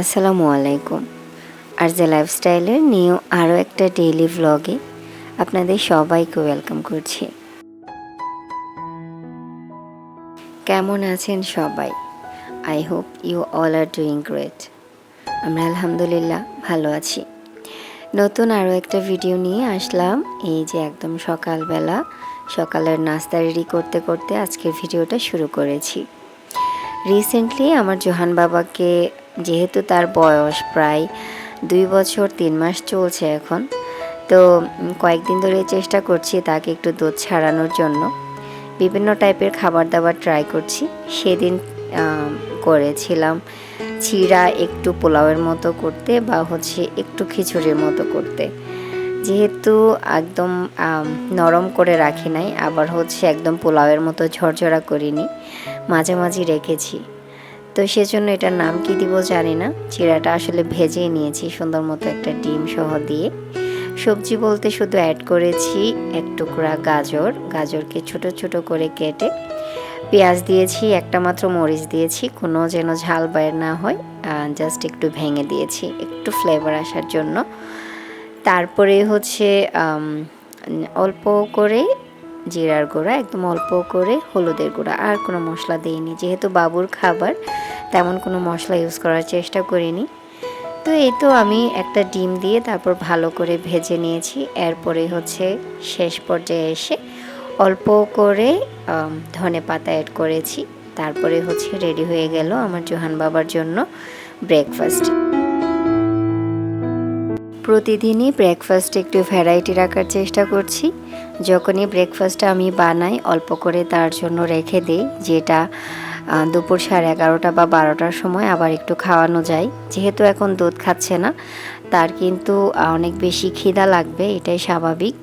আসসালামু আলাইকুম। আর যে লাইফস্টাইলের নিউ আরও একটা ডেইলি ভ্লগে আপনাদের সবাইকে ওয়েলকাম করছি। কেমন আছেন সবাই? I hope you all are doing great আমরা আলহামদুলিল্লাহ ভালো আছি। নতুন আরও একটা ভিডিও নিয়ে আসলাম। এই যে একদম সকালবেলা, সকালের নাস্তা রেডি করতে করতে আজকের ভিডিওটা শুরু করেছি। রিসেন্টলি আমার জোহান বাবাকে যেহেতু তার বয়স প্রায় দুই বছর তিন মাস চলছে এখন, তো কয়েকদিন ধরে চেষ্টা করছি তাকে একটু দুধ ছাড়ানোর জন্য। বিভিন্ন টাইপের খাবার দাবার ট্রাই করছি। সেদিন করেছিলাম চিরা একটু পোলাওয়ের মতো করতে বা হচ্ছে একটু খিচুড়ির মতো করতে। যেহেতু একদম নরম করে রাখি নাই, আবার হচ্ছে একদম পোলাওয়ের মতো ঝরঝরা করিনি মাঝামাঝি রেখেছি। তো সেজন্য এটার নাম কি দিব জানি না। চিরাটা আসলে ভেজে নিয়েছি সুন্দর মতো একটা ডিম সহ দিয়ে। সবজি বলতে শুধু অ্যাড করেছি এক টুকরা গাজর। গাজরকে ছোট ছোট করে কেটে পেঁয়াজ দিয়েছি, একটা মাত্র মরিচ দিয়েছি, কোনো যেন ঝাল বাইর না হয়। জাস্ট একটু ভেঙে দিয়েছি, একটু ফ্লেভার আসার জন্য। তারপরে হচ্ছে অল্প করে জিরার গুঁড়া, একদম অল্প করে হলুদের গুঁড়া, আর কোনো মশলা দিইনি। যেহেতু বাবুর খাবার তেমন কোনো মশলা ইউজ করার চেষ্টা করিনি। তো এই তো আমি একটা ডিম দিয়ে তারপর ভালো করে ভেজে নিয়েছি। এরপরে হচ্ছে শেষ পর্যায়ে এসে অল্প করে ধনে পাতা অ্যাড করেছি। তারপরে হচ্ছে রেডি হয়ে গেল আমার জোহান বাবার জন্য ব্রেকফাস্ট প্রতিদিনই ব্রেকফাস্টে একটু ভ্যারাইটি রাখার চেষ্টা করছি। যখনই ব্রেকফাস্টটা আমি বানাই, অল্প করে তার জন্য রেখে দিই, যেটা দুপুর সাড়ে এগারোটা বা বারোটার সময় আবার একটু খাওয়ানো যায়। যেহেতু এখন দুধ খাচ্ছে না, তার কিন্তু অনেক বেশি খিদা লাগবে, এটাই স্বাভাবিক।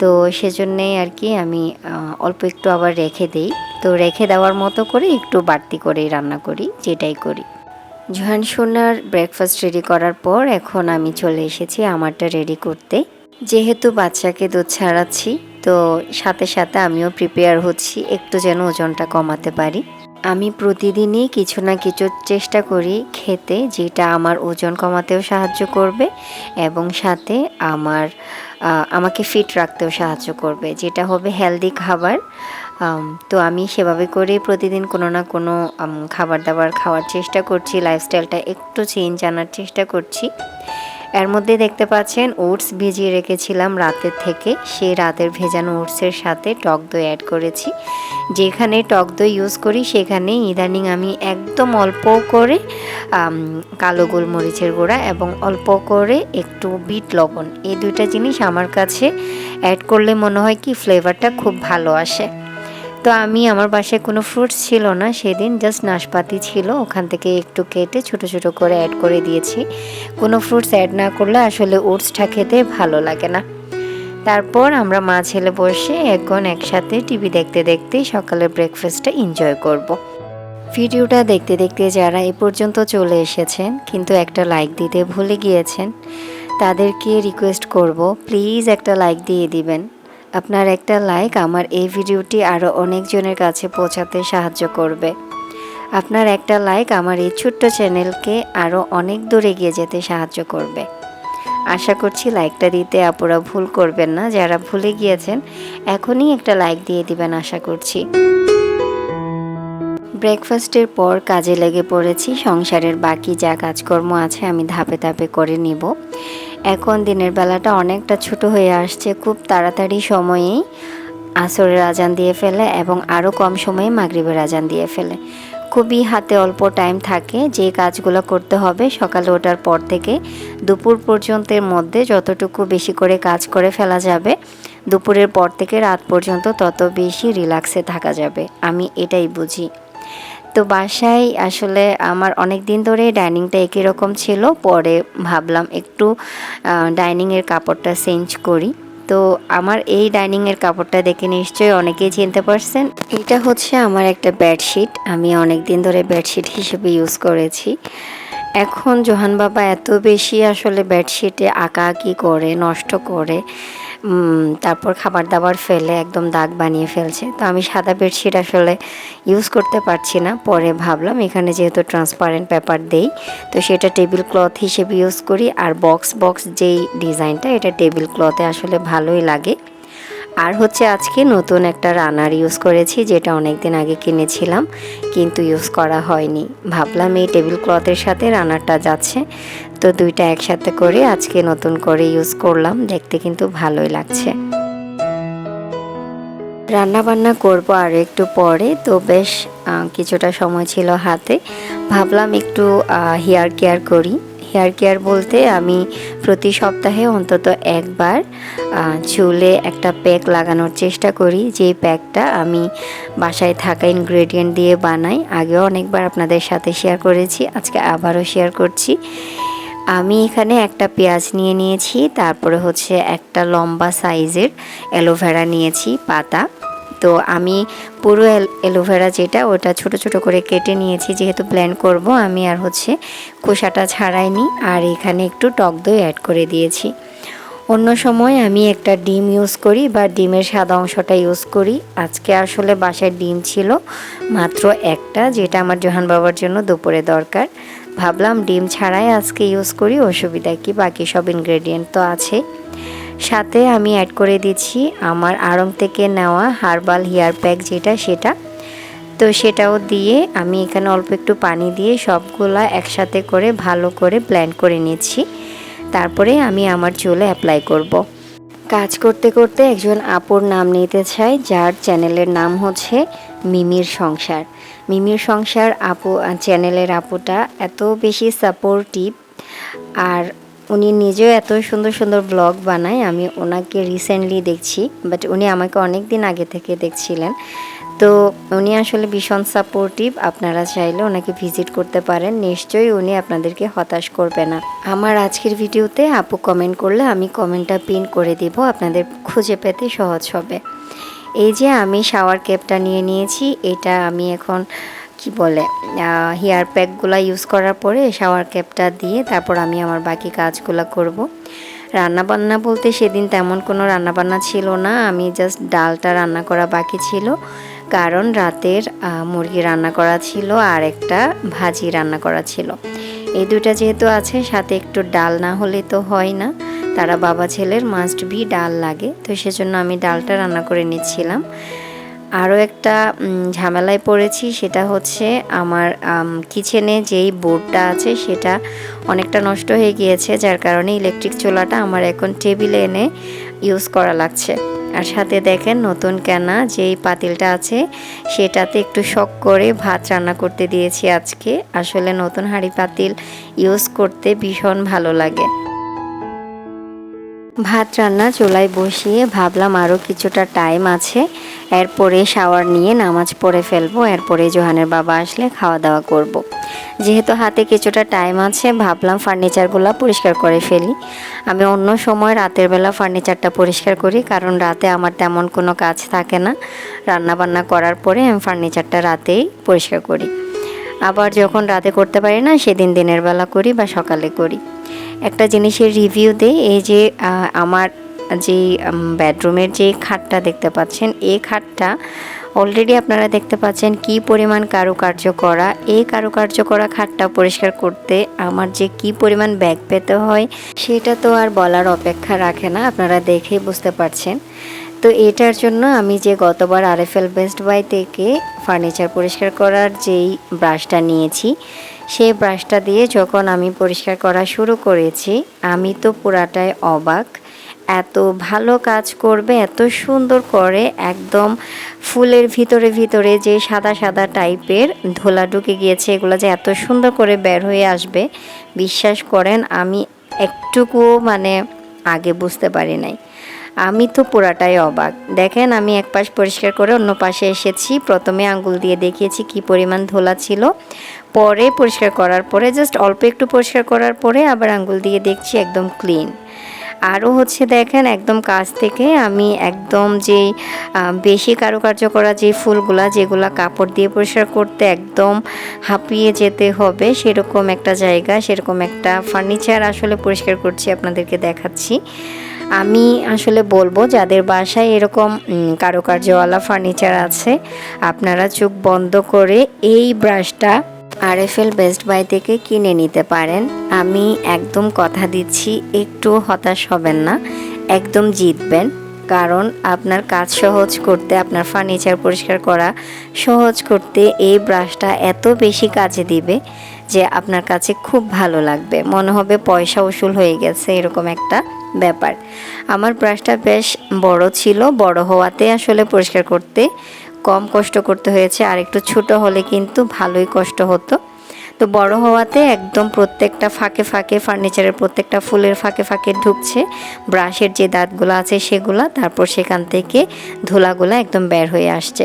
তো সেজন্যেই আর কি আমি অল্প একটু আবার রেখে দিই। তো রেখে দেওয়ার মতো করে একটু বাড়তি করেই রান্না করি, যেটাই করি। জোহান সোনার ব্রেকফাস্ট রেডি করার পর এখন আমি চলে এসেছি আমারটা রেডি করতে। যেহেতু বাচ্চাকে দুধ ছাড়াচ্ছি, তো সাথে সাথে আমিও প্রিপেয়ার হচ্ছি, একটু যেন ওজনটা কমাতে পারি। আমি প্রতিদিনই কিছু না কিছু চেষ্টা করি খেতে, যেটা আমার ওজন কমাতেও সাহায্য করবে এবং সাথে আমার আমাকে ফিট রাখতেও সাহায্য করবে, যেটা হবে হেলদি খাবার। তো আমি সেভাবে করে প্রতিদিন কোনো না কোনো খাবার দাবার খাওয়ার চেষ্টা করছি লাইফস্টাইলটা একটু চেঞ্জ আনার চেষ্টা করছি। এর মধ্যে দেখতে পাচ্ছেন ওটস ভিজিয়ে রেখেছিলাম রাতের থেকে। সেই রাতের ভেজানো ওটসের সাথে টক দই অ্যাড করেছি। যেখানে টক দই ইউজ করি, সেখানে ইদানিং আমি একদম অল্প করে কালো গোলমরিচের গুঁড়া এবং অল্প করে একটু বিট লবণ। এই দুইটা জিনিস আমার কাছে অ্যাড করলে মনে হয় কি ফ্লেভারটা খুব ভালো আসে। তো আমি আমার বাসায় কোনো ফ্রুটস ছিল না সেদিন জাস্ট নাশপাতি ছিল। ওখান থেকে একটু কেটে ছোট ছোট করে অ্যাড করে দিয়েছি। কোনো ফ্রুটস অ্যাড না করলে আসলে ওটসটা খেতে ভালো লাগে না। তারপর আমরা মা ছেলে বসে এখন একসাথে টিভি দেখতে দেখতে সকালের ব্রেকফাস্টটা এনজয় করব। ভিডিওটা দেখতে দেখতে যারা এ পর্যন্ত চলে এসেছেন, কিন্তু একটা লাইক দিতে ভুলে গিয়েছেন, তাদেরকে রিকোয়েস্ট করব প্লিজ একটা লাইক দিয়ে দিবেন। আপনার একটা লাইক আমার এই ভিডিওটি আরও অনেকজনের কাছে পৌঁছাতে সাহায্য করবে। আপনার একটা লাইক আমার এই ছোট্ট চ্যানেলকে আরও অনেক দূরে এগিয়ে যেতে সাহায্য করবে। আশা করছি লাইকটা দিতে আপুরা ভুল করবেন না, যারা ভুলে গিয়েছেন, এখনই একটা লাইক দিয়ে দিবেন আশা করছি। ব্রেকফাস্টের পর কাজে লেগে পড়েছি, সংসারের বাকি যা কাজকর্ম আছে আমি ধাপে ধাপে করে নিব। এখন দিনের বেলাটা অনেকটা ছোট হয়ে আসছে। খুব তাড়াতাড়ি সময়েই আসরের আজান দিয়ে ফেলে এবং আরও কম সময়ে মাগরিবের আজান দিয়ে ফেলে। খুবই হাতে অল্প টাইম থাকে, যে কাজগুলো করতে হবে সকালে ওঠার পর থেকে দুপুর পর্যন্তের মধ্যে যতটুকু বেশি করে কাজ করে ফেলা যাবে, দুপুরের পর থেকে রাত পর্যন্ত তত বেশি রিল্যাক্সে থাকা যাবে। আমি এটাই বুঝি। তো বাসায় আসলে আমার অনেক দিন ধরে ডাইনিংটা একই রকম ছিল। পরে ভাবলাম একটু ডাইনিংয়ের কাপড়টা চেঞ্জ করি। তো আমার এই ডাইনিংয়ের কাপড়টা দেখে নিশ্চয়ই অনেকেই চিনতে পারছেন। এটা হচ্ছে আমার একটা বেডশিট। আমি অনেক দিন ধরে বেডশিট হিসেবে ইউজ করেছি। এখন জোহান বাবা এত বেশি আসলে বেডশিটে আঁকাআঁকি করে, নষ্ট করে। তারপর খাবার দাবার ফেলে একদম দাগ বানিয়ে ফেলছে। তো আমি সাদা বেডশিট আসলে ইউজ করতে পারছি না। পরে ভাবলাম, এখানে যেহেতু ট্রান্সপারেন্ট পেপার দেই, তো সেটা টেবিল ক্লথ হিসেবে ইউজ করি। আর বক্স বক্স যেই ডিজাইনটা এটা টেবিল ক্লথে আসলে ভালোই লাগে। আর হচ্ছে আজকে নতুন একটা রানার ইউজ করেছি, যেটা অনেক দিন আগে কিনেছিলাম, কিন্তু ইউজ করা হয়নি। ভাবলাম এই টেবিল ক্লথের সাথে রানারটা যাচ্ছে, তো দুইটা একসাথে করে আজকে নতুন করে ইউজ করলাম, দেখতে কিন্তু ভালোই লাগছে। রান্না বান্না করব আর একটু পরে, তো বেশ কিছুটা সময় ছিল হাতে। ভাবলাম একটু হেয়ার কেয়ার করি। হেয়ার কেয়ার বলতে আমি প্রতি সপ্তাহে অন্তত একবার চুলে একটা প্যাক লাগানোর চেষ্টা করি। যেই প্যাকটা আমি বাসায় থাকা ইনগ্রেডিয়েন্ট দিয়ে বানাই, আগেও অনেকবার আপনাদের সাথে শেয়ার করেছি, আজকে আবারও শেয়ার করছি। আমি এখানে একটা পেঁয়াজ নিয়ে নিয়েছি, তারপরে হচ্ছে একটা লম্বা সাইজের অ্যালোভেরা নিয়েছি, পাতা। তো আমি পুরো অ্যালোভেরা যেটা, ওটা ছোট ছোট করে কেটে নিয়েছি, যেহেতু ব্লেন্ড করব আমি আর হচ্ছে খোসাটা ছাড়াইনি, আর এখানে একটু টক দই অ্যাড করে দিয়েছি। অন্য সময় আমি একটা ডিম ইউজ করি বা ডিমের সাদা অংশটা ইউজ করি। আজকে আসলে বাসায় ডিম ছিল, মাত্র একটা, যেটা আমার জোহান বাবার জন্য দুপুরে দরকার। ভাবলাম ডিম ছাড়াই আজকে ইউজ করি, অসুবিধা কি, বাকি সব ইনগ্রেডিয়েন্ট তো আছে। সাথে আমি অ্যাড করে দিচ্ছি আমার আড়ং থেকে নেওয়া হার্বাল হেয়ার প্যাক যেটা, সেটা। তো সেটাও দিয়ে আমি এখানে অল্প একটু পানি দিয়ে সবগুলা একসাথে করে ভালো করে ব্লেন্ড করে নিচ্ছি। তারপরে আমি আমার চুলে অ্যাপ্লাই করব। কাজ করতে করতে একজন আপুর নাম নিতে চাই, যার চ্যানেলের নাম হচ্ছে মিমির সংসার। মিমির সংসার আপু চ্যানেলের আপুটা এত বেশি সাপোর্টিভ আর উনি নিজেও এত সুন্দর সুন্দর ব্লগ বানায়, আমি ওনাকে রিসেন্টলি দেখছি বাট উনি আমাকে অনেক দিন আগে থেকে দেখছিলেন। তো উনি আসলে ভীষণ সাপোর্টিভ আপনারা চাইলে ওনাকে ভিজিট করতে পারেন, নিশ্চয়ই উনি আপনাদেরকে হতাশ করবে না। আমার আজকের ভিডিওতে আপু কমেন্ট করলে আমি কমেন্টটা পিন করে দিব, আপনাদের খুঁজে পেতে সহজ হবে। এই যে আমি শাওয়ার ক্যাপটা নিয়ে নিয়েছি, এটা আমি এখন কি বলে হেয়ার প্যাকগুলো ইউজ করার পরে শাওয়ার ক্যাপটা দিয়ে তারপর আমি আমার বাকি কাজগুলো করব। রান্নাবান্না বলতে সেদিন তেমন কোনো রান্নাবান্না ছিল না, আমি জাস্ট ডালটা রান্না করা বাকি ছিল। কারণ রাতের মুরগি রান্না করা ছিল আর একটা ভাজি রান্না করা ছিল। এই দুইটা যেহেতু আছে, সাথে একটু ডাল না হলে তো হয় না। তারা বাবা ছেলের মাস্ট বি ডাল লাগে, তো সেজন্য আমি ডালটা রান্না করে নিচ্ছিলাম। আরও একটা ঝামেলায় পড়েছি, সেটা হচ্ছে আমার কিচেনে যেই বোর্ডটা আছে, সেটা অনেকটা নষ্ট হয়ে গিয়েছে, যার কারণে ইলেকট্রিক চোলাটা আমার এখন টেবিলে এনে ইউজ করা লাগছে। আর সাথে দেখেন নতুন কেনা যেই পাতিলটা আছে, সেটাতে একটু শখ করে ভাত রান্না করতে দিয়েছি আজকে। আসলে নতুন হাঁড়ি পাতিল ইউজ করতে ভীষণ ভালো লাগে। ভাত রান্না চুলায় বসিয়ে ভাবলাম আরও কিছুটা টাইম আছে এরপরে শাওয়ার নিয়ে নামাজ পড়ে ফেলব, এরপরে জোহানের বাবা আসলে খাওয়া দাওয়া করব। যেহেতু হাতে কিছুটা টাইম আছে, ভাবলাম ফার্নিচারগুলো পরিষ্কার করে ফেলি। আমি অন্য সময় রাতের বেলা ফার্নিচারটা পরিষ্কার করি, কারণ রাতে আমার তেমন কোনো কাজ থাকে না। রান্না বান্না করার পরে আমি ফার্নিচারটা রাতেই পরিষ্কার করি। আবার যখন রাতে করতে পারি না, সেদিন দিনের বেলা করি বা সকালে করি। একটা জিনিসের রিভিউ দেই, এই যে আমার যে বেডরুমের যে খাটটা দেখতে পাচ্ছেন, এই খাটটা অলরেডি আপনারা দেখতে পাচ্ছেন কি পরিমাণ কারুকার্য করা। এই কারুকার্য করা খাটটা পরিষ্কার করতে আমার যে কি পরিমাণ ব্যাগ পেতে হয়, সেটা তো আর বলার অপেক্ষা রাখে না, আপনারা দেখেই বুঝতে পারছেন। তো এটার জন্য আমি যে গতবার আরএফএল বেস্ট বাই থেকে ফার্নিচার পরিষ্কার করার যেই ব্রাশটা নিয়েছি, সেই ব্রাশটা দিয়ে যখন আমি পরিষ্কার করা শুরু করেছি, আমি তো পুরাটাই অবাক। এত ভালো কাজ করবে, এত সুন্দর করে একদম ফুলের ভিতরে ভিতরে যে সাদা সাদা টাইপের ধোলা ঢুকে গিয়েছে, এগুলো যে এত সুন্দর করে বের হয়ে আসবে, বিশ্বাস করেন আমি একটুকুও মানে আগে বুঝতে পারি নাই। আমি তো পুরাটাই অবাক। দেখেন আমি এক পাশ পরিষ্কার করে অন্য পাশে এসেছি, প্রথমে আঙ্গুল দিয়ে দেখিয়েছি কি পরিমাণ ধোলা ছিল। পরে পরিষ্কার করার পরে জাস্ট অল্প একটু পরিষ্কার করার পরে আবার আঙ্গুল দিয়ে দেখছি একদম ক্লিন আরও হচ্ছে দেখেন একদম কাছ থেকে আমি একদম আহ, বেশি কারুকার্য করা যে ফুলগুলা যেগুলা কাপড় দিয়ে পরিষ্কার করতে একদম হাঁপিয়ে যেতে হবে সেরকম একটা জায়গা সেরকম একটা ফার্নিচার আসলে পরিষ্কার করছি আপনাদেরকে দেখাচ্ছি। আমি আসলে বলব যাদের বাসায় এরকম কারুকার্যওয়ালা ফার্নিচার আছে আপনারা চোখ বন্ধ করে এই ব্রাশটা আরএফএল বেস্ট বাই থেকে কিনে নিতে পারেন। আমি একদম কথা দিচ্ছি, একটু হতাশ হবেন না, একদম জিতবেন। কারণ আপনার কাজ সহজ করতে, আপনার ফার্নিচার পরিষ্কার করা সহজ করতে এই ব্রাশটা এত বেশি কাজে দিবে যে আপনার কাছে খুব ভালো লাগবে। মনে হবে পয়সা উসুল হয়ে গেছে, এরকম একটা ব্যাপার। আমার ব্রাশটা বেশ বড় ছিল, বড় হওয়াতে আসলে পরিষ্কার করতে কম কষ্ট করতে হয়েছে, আর একটু ছোট হলে কিন্তু ভালোই কষ্ট হতো। তো বড় হওয়াতে একদম প্রত্যেকটা ফাঁকে ফাঁকে ফার্নিচারের প্রত্যেকটা ফুলের ফাঁকে ফাঁকে ঢুকছে ব্রাশের যে দাঁতগুলো আছে সেগুলা, তারপর সেখান থেকে ধুলাগুলো একদম বের হয়ে আসছে।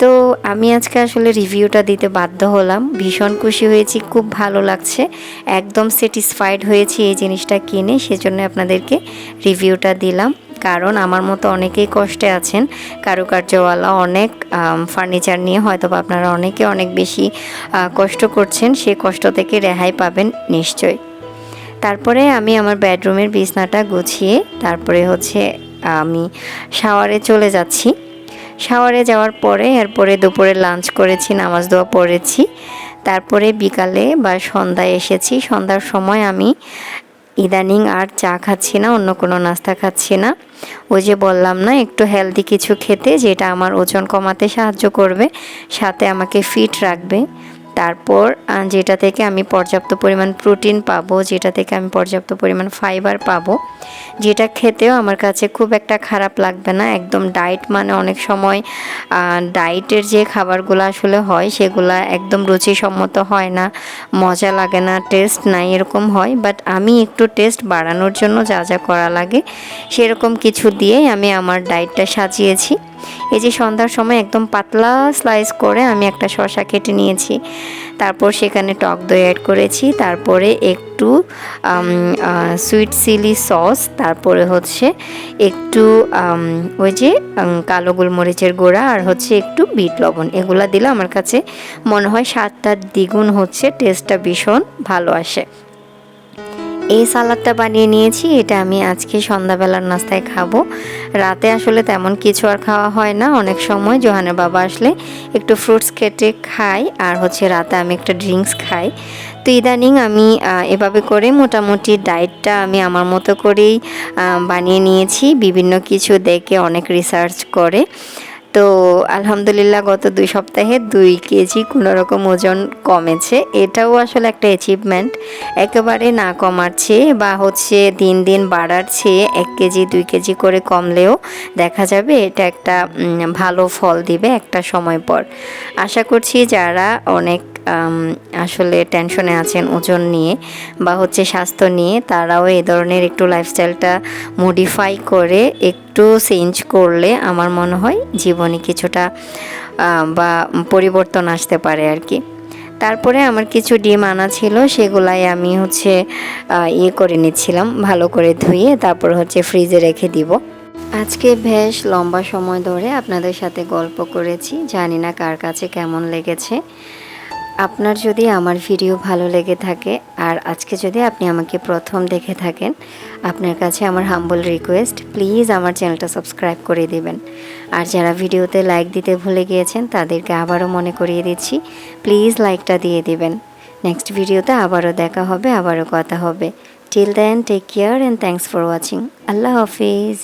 তো আমি আজকে আসলে রিভিউটা দিতে বাধ্য হলাম। ভীষণ খুশি হয়েছি, খুব ভালো লাগছে। একদম স্যাটিসফাইড হয়েছি এই জিনিসটা কিনে, সেজন্য আপনাদেরকে রিভিউটা দিলাম। কারণ আমার মতো অনেকেই কষ্টে আছেন। কারুকার্যওয়ালা অনেক ফার্নিচার নিয়ে হয়তো আপনারা অনেকে অনেক বেশি কষ্ট করছেন, সে কষ্ট থেকে রেহাই পাবেন নিশ্চয় তারপরে আমি আমার বেডরুমের বিছনাটা গুছিয়ে, তারপরে হচ্ছে আমি শাওয়ারে চলে যাচ্ছি। শাওয়ারে যাওয়ার পরে, এরপরে দুপুরে লাঞ্চ করেছি, নামাজ দোয়া পড়েছি। তারপরে বিকালে বা সন্ধ্যায় এসেছি। সন্ধ্যার সময় আমি ইদানিং আর চা খাচ্ছি না, অন্য কোনো নাস্তা খাচ্ছি না। ওই যে বললাম না, একটু হেলদি কিছু খেতে, যেটা আমার ওজন কমাতে সাহায্য করবে, সাথে আমাকে ফিট রাখবে। তারপর যেটা থেকে আমি পর্যাপ্ত পরিমাণ প্রোটিন পাবো, যেটা থেকে আমি পর্যাপ্ত পরিমাণ ফাইবার পাবো, যেটা খেতেও আমার কাছে খুব একটা খারাপ লাগবে না। একদম ডায়েট মানে অনেক সময় ডায়েটের যে খাবারগুলো আসলে হয়, সেগুলা একদম রুচিসম্মত হয় না, মজা লাগে না টেস্ট নাই, এরকম হয়। বাট আমি একটু টেস্ট বাড়ানোর জন্য যা যা করা লাগে, সেরকম কিছু দিয়েই আমি আমার ডায়েটটা সাজিয়েছি। এই যে সন্ধ্যার সময় একদম পাতলা স্লাইস করে আমি একটা শশা কেটে নিয়েছি। তারপর সেখানে টক দই অ্যাড করেছি। তারপরে একটু সুইট চিলি সস তারপরে হচ্ছে একটু ওই যে কালো গোলমরিচের গুঁড়া আর হচ্ছে একটু বিট লবণ। এগুলা দিলে আমার কাছে মনে হয় স্বাদটা দ্বিগুণ হচ্ছে টেস্টটা ভীষণ ভালো আসে। এই সালাদটা বানিয়ে নিয়েছি, এটা আমি আজকে সন্ধ্যাবেলার নাস্তায় খাব। রাতে আসলে তেমন কিছু আর খাওয়া হয় না, অনেক সময় জোহানের বাবা আসলে একটু ফ্রুটস কেটে খাই আর হচ্ছে রাতে আমি একটা ড্রিঙ্কস খাই। তো ইদানিং আমি এভাবে করে মোটামুটি ডায়েটটা আমি আমার মতো করেই বানিয়ে নিয়েছি, বিভিন্ন কিছু দেখে অনেক রিসার্চ করে। তো আলহামদুলিল্লাহ গত দুই সপ্তাহে দুই কেজি কোনো রকম ওজন কমেছে। এটাও আসলে একটা অ্যাচিভমেন্ট একেবারে না কমার চেয়ে বা হচ্ছে দিন দিন বাড়ার চেয়ে এক কেজি, দুই কেজি করে কমলেও দেখা যাবে এটা একটা ভালো ফল দিবে একটা সময় পর। আশা করছি যারা অনেক আসলে টেনশনে আছেন ওজন নিয়ে বা হচ্ছে স্বাস্থ্য নিয়ে, তারাও এ ধরনের একটু লাইফস্টাইলটা মডিফাই করে একটু চেঞ্জ করলে আমার মনে হয় জীবনে কিছুটা বা পরিবর্তন আসতে পারে আর কি। তারপরে আমার কিছু ডিম আনা ছিল, সেগুলাই আমি হচ্ছে ইয়ে করে নিচ্ছিলাম, ভালো করে ধুয়ে তারপর হচ্ছে ফ্রিজে রেখে দিব। আজকে বেশ লম্বা সময় ধরে আপনাদের সাথে গল্প করেছি, জানি না কার কাছে কেমন লেগেছে। আপনার যদি আমার ভিডিও ভালো লেগে থাকে আর আজকে যদি আপনি আমাকে প্রথম দেখে থাকেন, আপনার কাছে আমার হাম্বল রিকোয়েস্ট প্লিজ আমার চ্যানেলটা সাবস্ক্রাইব করে দেবেন। আর যারা ভিডিওতে লাইক দিতে ভুলে গিয়েছেন, তাদেরকে আবারও মনে করিয়ে দিচ্ছি প্লিজ লাইকটা দিয়ে দিবেন। নেক্সট ভিডিওতে আবারও দেখা হবে, আবারও কথা হবে। Till then take care and thanks for watching Allah Hafiz.